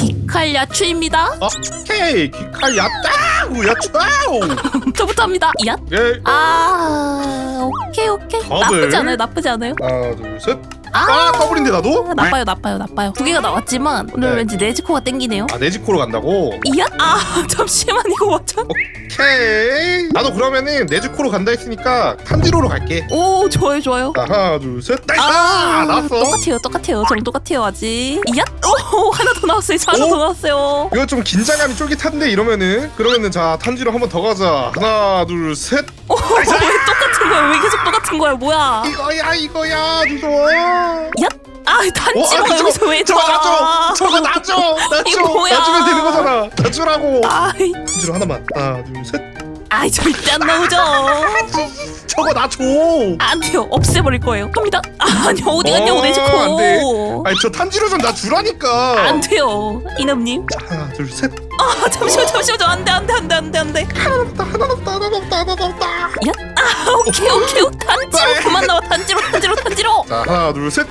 귀칼 야추입니다. 오케이 귀칼 야따 야따 저부터 합니다. 야. 예 아 오케이. 더블. 나쁘지 않아요. 나쁘지 않아요. 하나 둘셋 아, 아 더블인데 나도? 아, 나빠요 나빠요 나빠요. 두 개가 나왔지만 오늘 네. 왠지 네즈코가 땡기네요. 아 네지코로 간다고? 이야? 아 잠시만 이거 완전. 오케이 나도 그러면은 네지코로 간다 했으니까 탄지로로 갈게 오 좋아요 좋아요. 자, 하나 둘셋 나이스 아, 나왔어 똑같아요, 똑같아요. 저랑 똑같아요, 아직. 야, 오, 하나 더 나왔어요. 저 하나 오? 더 나왔어요. 이거 좀 긴장감이 쫄깃한데 이러면은 그러면은 자 탄지로 한 번 더 가자 하나 둘셋 거야? 똑같은 거야? 뭐야? 이거야 이거야 무서워 야, 아, 단지가 어, 아, 여기서 왜 저거? 놔줘. 저거 놔줘. 놔줘. 이거 뭐야? 놔주면 되는 거잖아. 놔주라고. 아이, 탄지로 하나만. 하나 둘 셋 아이 절대 안 나오죠. 저거 놔줘 안 돼요. 없애버릴 거예요. 갑니다. 아, 아니 어디 갔냐고 어, 내지코. 안 돼. 아니 저 탄지로 좀 놔주라니까 안 돼요, 이남님. 자, 하나 둘 셋 아, 잠시만, 잠시만, 저 안돼, 안돼, 안돼, 안돼, 안돼. 하나 없다 하나 없다 하나 없다 하나 야, 아, 오케이, 오케이, 단지로 그만 나와, 단지로, 단지로, 단지로. 자 하나 둘 셋